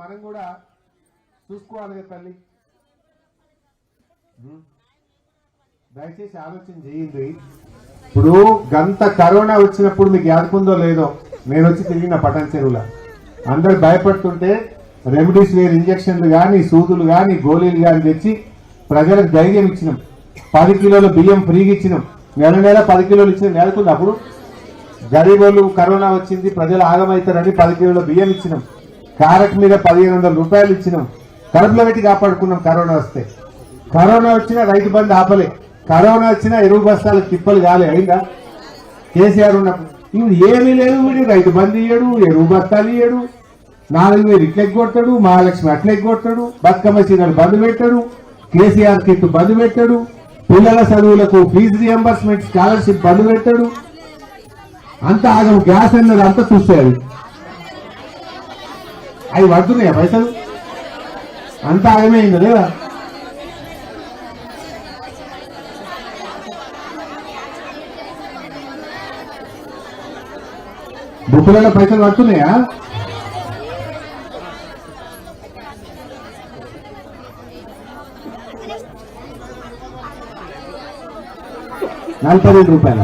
మనం కూడా చూసుకోవాలి కదా తల్లి? దయచేసి ఆలోచన చేయండి. ఇప్పుడు గంత కరోనా వచ్చినప్పుడు మీకు యాదకుందో లేదో నేను వచ్చి తిరిగిన పటాన్ చెరువుల. అందరు భయపడుతుంటే రెమిడీసివిర్ ఇంజక్షన్లు కానీ సూదులు కానీ గోళీలు కానీ తెచ్చి ప్రజలకు ధైర్యం ఇచ్చినాం. పది కిలోల బియ్యం ఫ్రీగా ఇచ్చినాం. నెల నెల పది కిలోలు ఇచ్చినాం నెలకుంది అప్పుడు గరీబోళ్ళు కరోనా వచ్చింది ప్రజలు ఆగమవుతారని పది కిలోల బియ్యం ఇచ్చినాం. క్యారెట్ మీద పదిహేను వందల రూపాయలు ఇచ్చినాం. కడుపులో పెట్టి కాపాడుకున్నాం కరోనా వస్తే. కరోనా వచ్చినా రైతు బంధు ఆపలే. కరోనా వచ్చినా ఎరువు బస్తాలు తిప్పలు కాలే అయిందా? కేసీఆర్ ఉన్నప్పుడు. ఇవి ఏమీ లేదు వీడు. రైతు బంధు ఇయ్యడు ఎరువు బస్తాలు ఇయ్యడు. నాలుగు వేలు ఇట్లా ఎగ్గొడతాడు మహాలక్ష్మి అట్లా ఎగ్గొడతాడు బతుకమ్మ చీరలు బంద్ పెట్టాడు కేసీఆర్ కిట్ బంద్ పెట్టాడు పిల్లల చదువులకు ఫీజు రియంబర్స్మెంట్ స్కాలర్షిప్ బంద్ పెట్టాడు. అంత ఆగం గ్యాస్ అన్నది అంతా చూసేది. అవి పడుతున్నాయా పైసలు? అంత ఆగమైంది లేదా? బుక్కులలో పైసలు పడుతున్నాయా? నలభై ఐదు రూపాయల?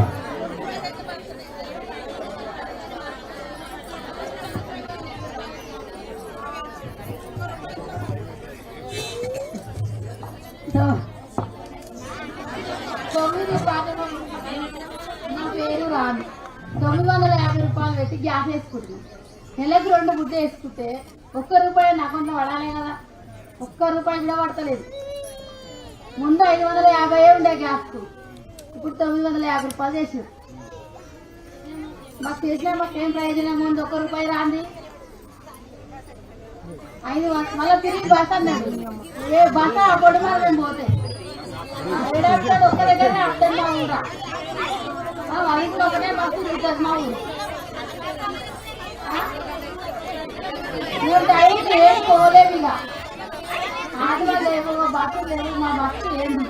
అంటే ఒక్క రూపాయి నా అకౌంట్లో పడాలి కదా. ఒక్క రూపాయి కూడా పడతలేదు. ముందు ఐదు వందల యాభై ఉండే గ్యాస్కు ఇప్పుడు తొమ్మిది వందల యాభై రూపాయలు చేసిన. మాకు చేసినా మాకు ఏం ప్రయోజనం? ముందు ఒక్క రూపాయి రాంది. ఐదు వం- మళ్ళీ తిరిగి బస్ అన్నాడు. ఏ బస్ అప్పుడు మేము పోతే. ఏడాది ఒక్క దగ్గరనే అర్థం మా ఊరా. ఆ, వయసులో ఒకటే బస్సు తిరుగుతుంది మా ఊరు ఆ? మేము టైంకి ఏం పోలేము ఇక ఆటలో లేవు లేదు మా బస్సు లేదు.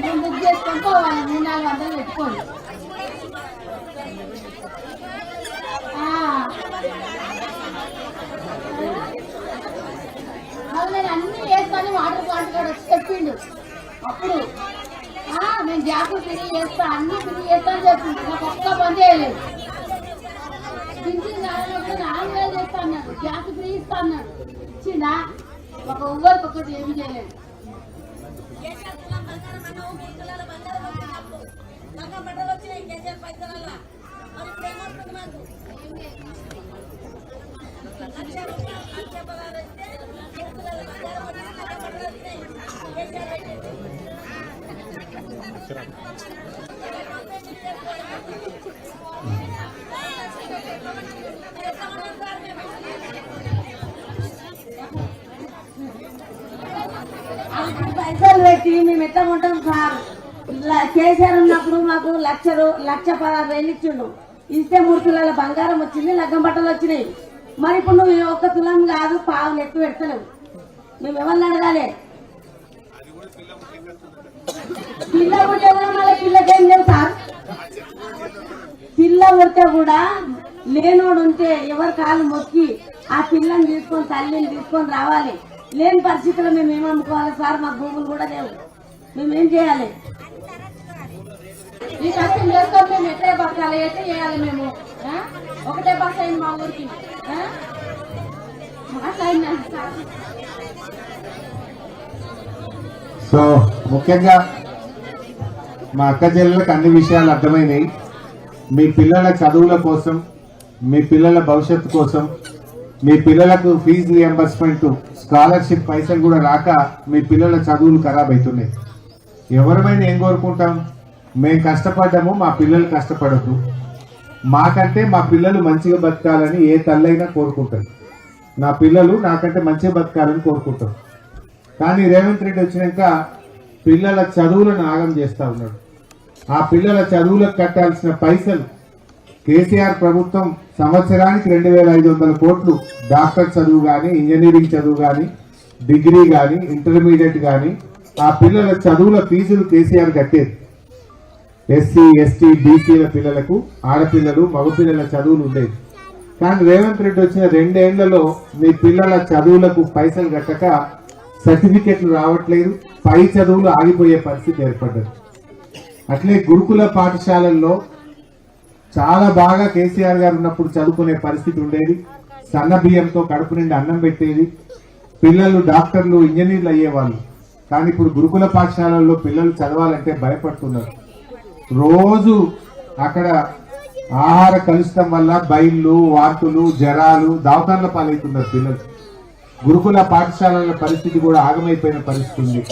మేము బుక్ చేసుకొని పోవాలి మూడు నాలుగు వందలు పెట్టుకోండి నేను అన్ని చేస్తాను వాటర్ ప్లాంట్ కూడా వచ్చి చెప్పిండు. అప్పుడు నేను గ్యాస్ తిరిగి చేస్తా అన్ని తిరిగి చేస్తా అని చెప్పిండు. నాకు ఒక్క పని చేయలేదు. పింఛన్ కావాలన్నప్పుడు నాలుగు వేలు చేస్తా అన్నాడు గ్యాస్ ఫ్రీ ఇస్తా అన్నాడు. ఇచ్చిందా ఒక ఒవ్వరికి ఒకటి ఏమి చేయలేదు అప్పుడు కేసీఆర్ ఉన్నప్పుడు మాకు లక్ష లక్ష పదహారు వేలు ఇచ్చిండు. ఇస్తే మూడు తులాల బంగారం వచ్చింది లగ్గం బట్టలు వచ్చినాయి. మరి ఇప్పుడు నువ్వు ఒక్క తులం కాదు పావులు ఎక్కువ పెడతలేవు. మేము ఎవరిని అడగాలి? పిల్ల పుట్టే కూడా మళ్ళీ పిల్లకేం లేవు సార్. పిల్ల పుట్టే కూడా లేనోడు ఉంటే ఎవరి కాలు మొక్కి ఆ పిల్లని తీసుకొని తల్లిని తీసుకొని రావాలి. లేని పరిస్థితుల్లో మేము ఏమనుకోవాలి సార్? మా భూములు కూడా లేవు. మేమేం చేయాలి? ఈ కష్టం చేసుకొని మేము ఎట్లే బతకాలి ఎట్లా చేయాలి మేము? ఒకటే బస్ అయింది మా ఊరికి. మాట్లాడినా సో ముఖ్యంగా మా అక్క చెల్లెలకు అన్ని విషయాలు అర్థమైనాయి. మీ పిల్లల చదువుల కోసం మీ పిల్లల భవిష్యత్తు కోసం మీ పిల్లలకు ఫీజు రియంబర్స్మెంట్ స్కాలర్షిప్ పైసలు కూడా రాక మీ పిల్లల చదువులు ఖరాబ్ అవుతున్నాయి. ఎవరమైనా ఏం కోరుకుంటాం? మేము కష్టపడ్డాము మా పిల్లలు కష్టపడద్దు. మాకంటే మా పిల్లలు మంచిగా బతకాలని ఏ తల్లైనా కోరుకుంటారు. నా పిల్లలు నాకంటే మంచిగా బతకాలని కోరుకుంటారు. కానీ రేవంత్ రెడ్డి వచ్చినాక పిల్లల చదువులను ఆగం చేస్తూ ఉన్నాడు. ఆ పిల్లల చదువులకు కట్టాల్సిన పైసలు కేసీఆర్ ప్రభుత్వం సంవత్సరానికి రెండు వేల ఐదు వందల కోట్లు డాక్టర్ చదువు కానీ ఇంజనీరింగ్ చదువు కానీ డిగ్రీ కానీ ఇంటర్మీడియట్ కానీ ఆ పిల్లల చదువుల ఫీజులు కేసీఆర్ కట్టేది. ఎస్సీ ఎస్టీ బీసీల పిల్లలకు ఆడపిల్లలు మగపిల్లల చదువులు ఉండేవి. కానీ రేవంత్ రెడ్డి వచ్చిన రెండేళ్ళలో మీ పిల్లల చదువులకు పైసలు కట్టక సర్టిఫికెట్లు రావట్లేదు పై చదువులు ఆగిపోయే పరిస్థితి ఏర్పడ్డది. అట్లే గురుకుల పాఠశాలల్లో చాలా బాగా కేసీఆర్ గారు ఉన్నప్పుడు చదువుకునే పరిస్థితి ఉండేది. సన్న బియ్యంతో కడుపు నిండి అన్నం పెట్టేది. పిల్లలు డాక్టర్లు ఇంజనీర్లు అయ్యేవాళ్ళు. కానీ ఇప్పుడు గురుకుల పాఠశాలల్లో పిల్లలు చదవాలంటే భయపడుతున్నారు. రోజు అక్కడ ఆహార కలుషితం వల్ల బయళ్ళు వాతులు జ్వరాలు దావతాన్ల పాలవుతున్నారు పిల్లలు. గురుకుల పాఠశాలల పరిస్థితి కూడా ఆగమైపోయిన పరిస్థితి ఉంది.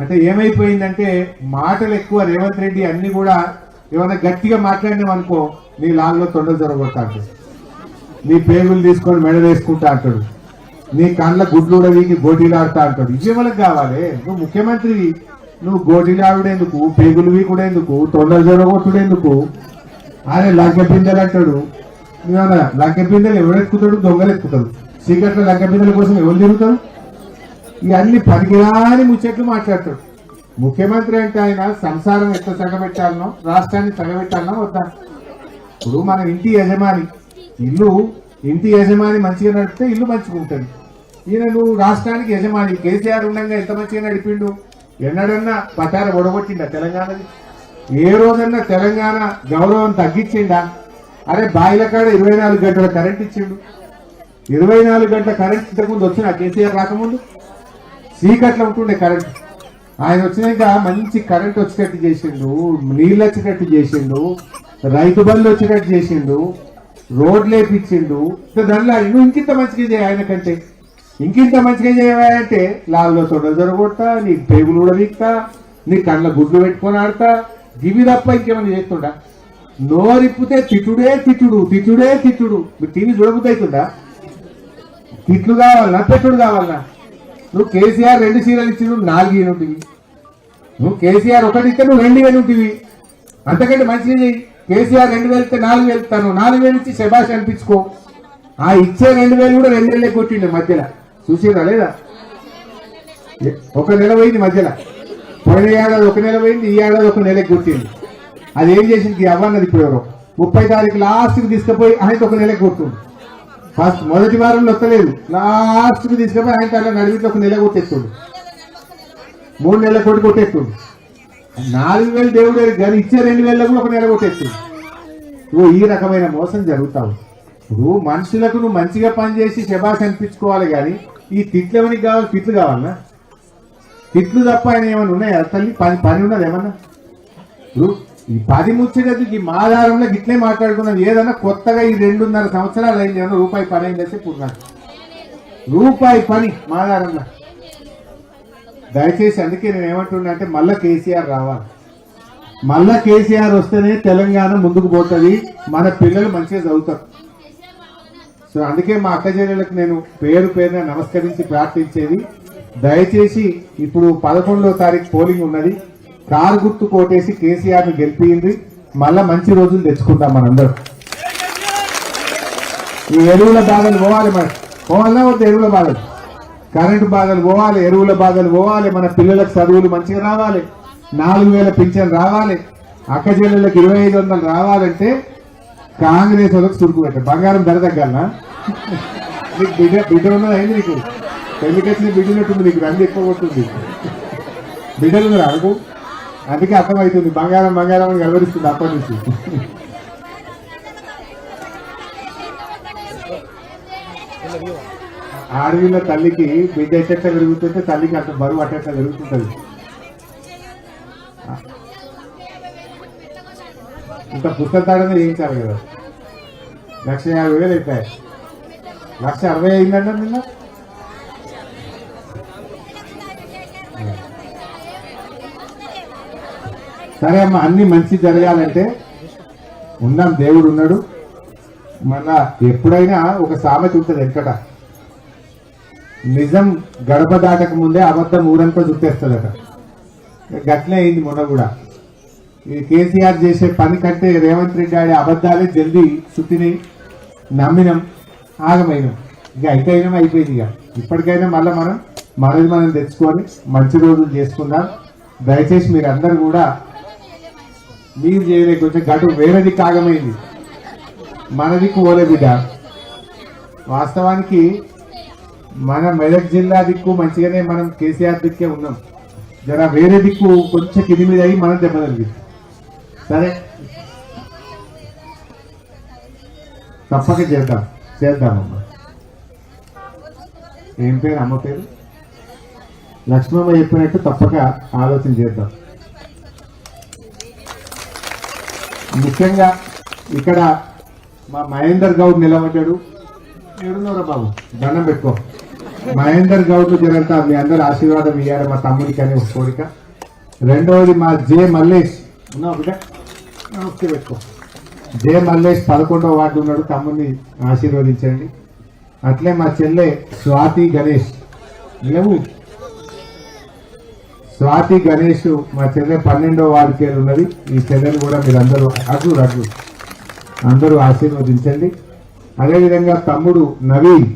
అంటే ఏమైపోయిందంటే మాటలు ఎక్కువ రేవంత్ రెడ్డి అన్ని కూడా ఏమైనా గట్టిగా మాట్లాడినాం అనుకో నీ లాల్లో తొండలు జరగొడతా నీ పేగులు తీసుకొని మెడ వేసుకుంటా అంటాడు. నీ కళ్ళ గుడ్లు వీకి గోటీలాడుతా అంటాడు. ఇవి ఎవరికి కావాలి? నువ్వు ముఖ్యమంత్రి నువ్వు గోటీలాడుడేందుకు పేగులు వీకుడేందుకు? తొండలు జరగొట్టుడేందుకు ఆయన లంక పిందెలు అంటాడు. నువ్వేమన్నా లంక పిందెలు ఎవరెక్కుతాడు? దొంగలు ఎక్కుతాడు చీకట్ల లంక పిందెల కోసం ఎవరు తిరుగుతారు? ఇవన్నీ పనికిరాని ముచ్చట్లు మాట్లాడతాడు. ముఖ్యమంత్రి అంటే ఆయన సంసారం ఎట్లా తగబెట్టాలనో రాష్ట్రాన్ని తగబెట్టాలనో వద్దా? ఇప్పుడు మన ఇంటి యజమాని ఇల్లు ఇంటి యజమాని మంచిగా నడిపితే ఇల్లు మంచిగా ఉంటుంది ఈయన నువ్వు రాష్ట్రానికి యజమాని. కేసీఆర్ ఉండగా ఎంత మంచిగా నడిపిండు? ఎన్నడన్నా పటార ఒడగొట్టిండా తెలంగాణది ఏ రోజన్నా తెలంగాణ గౌరవం తగ్గించిండా? అరే బాయిల కాడ ఇరవై నాలుగు గంటల కరెంట్ ఇచ్చిండు. ఇరవై నాలుగు గంటల కరెంట్ ఇంతకుముందు వచ్చిన కేసీఆర్ రాకముందు? చీకట్లో ఉంటుండే కరెంట్. ఆయన వచ్చినాక మంచి కరెంట్ వచ్చేటట్టు చేసిండు నీళ్ళు వచ్చేటట్టు చేసిండు రైతు బండ్లు వచ్చేటట్టు చేసిండు రోడ్లు వేపించిండు. దానిలో నువ్వు ఇంకింత మంచిగా చేయ ఆయన కంటే ఇంకింత మంచిగా చేయవాయంటే లావులో తొడలు జరగొడతా నీ పేగులు కూడా దిక్తా నీ కళ్ళ గుడ్లు పెట్టుకొని ఆడతా గివి తప్ప ఇంకేమైనా చేస్తుండా? నోరిప్పితే తిట్టుడే తిట్టుడు తిట్టుడే తిట్టుడు. మీరు టీవీ చూడబుద్దవుతుందా తిట్లు కావాలన్నా పెట్టుడు కావాలన్నా నువ్వు కేసీఆర్ రెండు సీరియల్ ఇచ్చి నువ్వు నాలుగు ఇనుంటివి నువ్వు కేసీఆర్ ఒకటి ఇస్తే నువ్వు రెండు వేలు ఉంటివి. అంతకంటే మంచిగా చెయ్యి. కేసీఆర్ రెండు వేలు ఇస్తే నాలుగు వేలు ఇస్తాను. నాలుగు వేలు ఇచ్చి శబాష్ అనిపించుకో. ఆ ఇచ్చే రెండు వేలు కూడా రెండు వేలే కొట్టిండే మధ్యలో. చూసిరా లేదా? ఒక నెల పోయింది మధ్యలో. పోయిన ఏడాది ఒక నెల పోయింది ఈ ఏడాది ఒక నెలకి కొట్టింది. అది ఏం చేసింది? అవ్వన్నది ఇప్పుడు ఎవరో. ముప్పై తారీఖు లాస్ట్కి తీసుకుపోయి ఆయనకి ఒక నెలకి కొట్టింది. ఫస్ట్ మొదటి వారంలో వస్తలేదు. లాస్ట్కి తీసుకుపోయి ఆయన తన నడిమిట్లో ఒక నెల కొట్టేస్తుండు. మూడు నెలల కొట్టి కొట్టేస్తుంది నాలుగు వేలు దేవుడు గారు ఇచ్చే రెండు వేల కూడా ఒక నెల కొట్టేస్తుంది నువ్వు ఈ రకమైన మోసం జరుగుతావు ఇప్పుడు మనుషులకు నువ్వు మంచిగా పనిచేసి శబాస్ అనిపించుకోవాలి కానీ ఈ తిట్లు ఎవరికి కావాలి? తిట్లు కావాలన్నా? తిట్లు తప్ప ఆయన ఏమైనా ఉన్నాయా? తల్లి పని పని ఉన్నది ఏమన్నా? ఇప్పుడు ఈ పది ముచ్చటది ఈ మాధారంలో గిట్లే మాట్లాడుకున్నది ఏదన్నా కొత్తగా ఈ రెండున్నర సంవత్సరాలు అయింది ఏమన్నా? రూపాయి పని అయింది అయితే నాకు రూపాయి పని మాధారంలో. దయచేసి అందుకే నేను ఏమంటున్నా అంటే మళ్ళా కేసీఆర్ రావాలి. మళ్ళా కేసీఆర్ వస్తేనే తెలంగాణ ముందుకు పోతుంది. మన పిల్లలు మంచిగా చదువుతారు. సో అందుకే మా అక్కచెల్లెలకు నేను పేరు పేరున నమస్కరించి ప్రార్థించేది. దయచేసి ఇప్పుడు పదకొండో తారీఖు పోలింగ్ ఉన్నది. కారు గుర్తు కోటేసి కేసీఆర్ని గెలిపింది మళ్ళా మంచి రోజులు తెచ్చుకుంటాం మనందరం. ఈ ఎరువుల బాధలు పోవాలి మరి. పోవాలన్నా వద్దు ఎరువుల బాధలు? కరెంటు బాధలు పోవాలి ఎరువుల బాధలు పోవాలి. మన పిల్లలకు చదువులు మంచిగా రావాలి. నాలుగు వేల పింఛన్ రావాలి. అక్క చెల్లెళ్ళకి ఇరవై ఐదు వందలు రావాలంటే కాంగ్రెస్ వాళ్ళకి చురుకు పెట్ట. బంగారం ధర తగ్గాలనా? నీకు బిడ్డ బిడ్డ ఉన్నది అయింది నీకు? పెళ్ళికి వచ్చిన బిడ్డ నీకు రండి ఎక్కువ కొట్టుంది. బిడ్డలు ఉన్నారు అడుగు అందుకే అర్థమవుతుంది బంగారం బంగారం అని గడవరిస్తుంది అప్పటి నుంచి. ఆడవిల్ల తల్లికి బిడ్డ ఎట్ట పెరుగుతుంటే తల్లికి అంత బరువు అట్ట పెరుగుతుంటుంది. ఇంత పుస్తకాడనే చేయించాలి కదా? లక్ష యాభై వేలు అయిపోయాయి. లక్ష అరవై అయిందండి నిన్న? సరే అమ్మ అన్ని మంచి జరగాలంటే ఉన్నాం దేవుడు ఉన్నాడు. మళ్ళా ఎప్పుడైనా ఒక సామెత ఉంటుంది ఎక్కడ? నిజం గడప దాటక ముందే అబద్ధం ఊరంతా చుట్టేస్తుందట. గట్లే అయింది మొన్న కూడా. కేసీఆర్ చేసే పని కంటే రేవంత్ రెడ్డి ఆడే అబద్ధాలే జల్దీ చుట్టిని నమ్మినాం ఆగమైనాం. ఇక అయితే అయిపోయింది ఇక. ఇప్పటికైనా మళ్ళీ మనం మనది మనం తెచ్చుకొని మంచి రోజులు చేసుకుందాం. దయచేసి మీరు అందరు కూడా మీరు చేయలే కొంచెం గటు వేరేది కాగమైంది మనది కోలే బిడ్డ. వాస్తవానికి మన మెదక్ జిల్లా దిక్కు మంచిగానే మనం కేసీఆర్ దిక్కే ఉన్నాం. జర వేరే దిక్కు కొంచెం కింది మీద అయ్యి మనం దెబ్బ తగిలింది. సరే. తప్పక చేద్దాం చేద్దామమ్మా. ఏం పేరు అమ్మ పేరు? లక్ష్మమ్మ చెప్పినట్టు తప్పక ఆలోచన చేద్దాం. ముఖ్యంగా ఇక్కడ మా మహేందర్ గౌడ్ నిలబడ్డాడు. ఎవరున్నారా బాబు? దండం పెట్టుకో. మహేందర్ గౌడ్ జరంతా మీ అందరు ఆశీర్వాదం ఇయ్యారు మా తమ్ముడికి అనే ఒక కోరిక. రెండవది మా జే మల్లేష్. ఉన్నావు బిడ్డ? పెట్టుకో. జే మల్లేష్ పదకొండవ వార్డు ఉన్నాడు తమ్ముడిని ఆశీర్వదించండి. అట్లే మా చెల్లె స్వాతి గణేష్. లేవు స్వాతి గణేష్ మా చెల్లె పన్నెండో వార్డు పేరు ఉన్నది. ఈ చెల్లెని కూడా మీరందరూ అందరూ అడ్డు అడ్డు అందరూ ఆశీర్వదించండి. అదేవిధంగా తమ్ముడు నవీన్.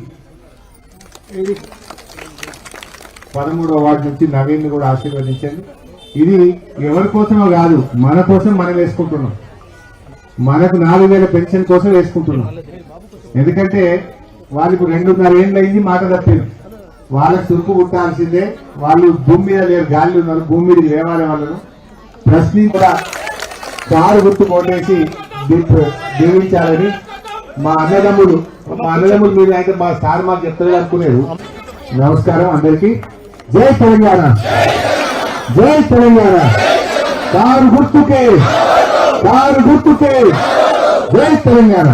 పదమూడో పదమూడవ వార్డు నుంచి నవీన్ కూడా ఆశీర్వదించండి. ఇది ఎవరి కోసమో కాదు మన కోసం మనం వేసుకుంటున్నాం. మనకు నాలుగు వేల పెన్షన్ కోసం వేసుకుంటున్నాం. ఎందుకంటే వాళ్ళకు రెండున్నర ఏళ్ళు అయింది మాట తప్పారు. వాళ్ళకి చురుకు పుట్టాల్సిందే వాళ్ళు భూమి మీద లేరు గాలి ఉన్నారు భూమి మీద లేవాలి వాళ్ళను. ప్రశ్ని కూడా కారు గుర్తు కొట్టేసి దీవించాలని మా అన్నదమ్ముడు మా అన్నదమ్ముడు మీద అయితే మా సార్ మాకు చెప్తారు అనుకునేది నమస్కారం అందరికీ. జై తెలంగాణ. జై తెలంగాణ. కారు గుర్తుకే కారు గుర్తుకే జై తెలంగాణ.